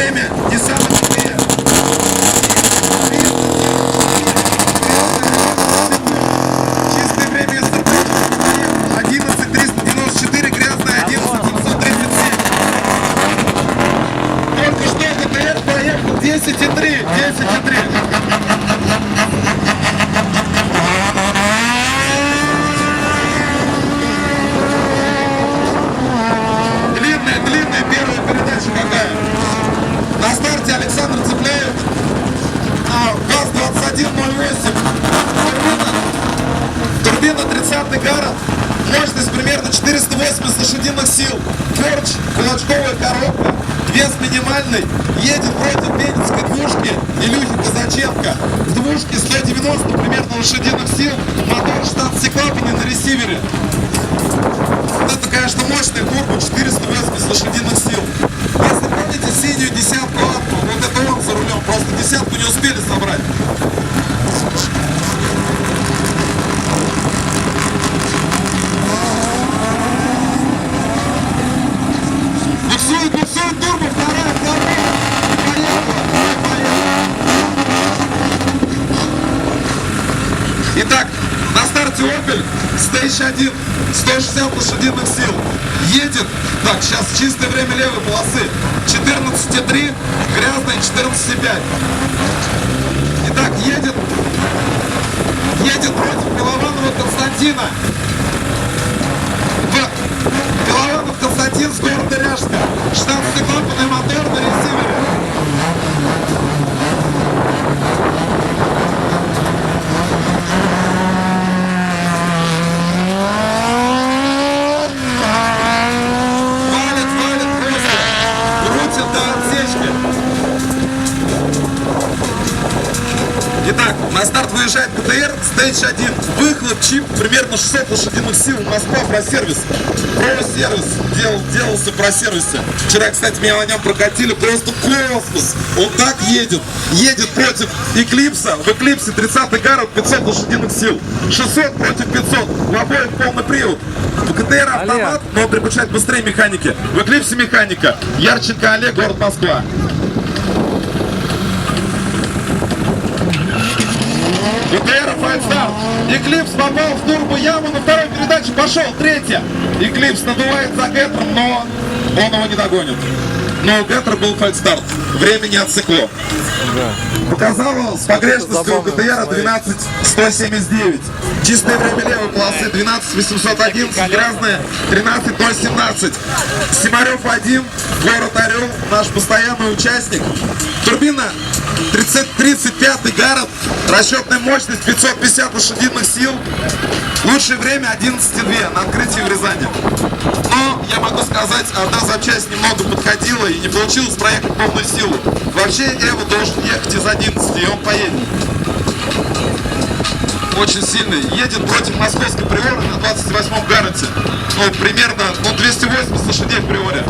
время не самые 30 гарант. Мощность примерно 480 лошадиных сил. Порч, кулачковая коробка. Вес минимальный. Едет против Пенинской двушки Илюхи Казаченко. В двушке 190 примерно лошадиных сил. Мотор штат стеклапани на ресивере. Вот это, конечно, мощный турбо, 480 лошадиных сил. Если помните синюю десятку Атму, вот это он за рулем, просто десятку не успели собрать. Opel Stage 1, 160 лошадиных сил. Едет, так, сейчас чистое время левой полосы, 14,3, грязная 14,5. Итак, едет, едет против Милованова Константина. В Итак, на старт выезжает ГТР, стейдж 1. Выхлоп, чип, примерно 600 лошадиных сил. Москва, про сервис. Про сервис дел, делался про сервисе. Вчера, кстати, меня на нем прокатили. Просто космос. Он так едет. Едет против Эклипса. В Эклипсе 30 гаров 500 лошадиных сил. 600 против 500. В обоих полный привод. В ГТР автомат, но он предпочитает быстрее механики. В Эклипсе механика. Ярченко Олег, город Москва. Эклипс попал в турбо яму на второй передаче. Пошел, третья. Эклипс надувает за Гетром, но он его не догонит. Но у Гетра был фальстарт. Время не отсекло. Показало с погрешностью у ГТР 12179. Чистое время левой полосы 12811, грязное 13017. Симарев 1, город Орел, наш постоянный участник. Турбина 30, 35 гарант, расчетная мощность 550 лошадиных сил. Лучшее время 11,2 на открытии в Рязани. Но я могу сказать, одна запчасть немного подходила и не получилось проехать полную силу. Вообще Эва должен ехать из 11, и он поедет. Очень сильный. Едет против московской приоры на 28-м гаранте. Ну, примерно ну, 280 лошадей в приоре.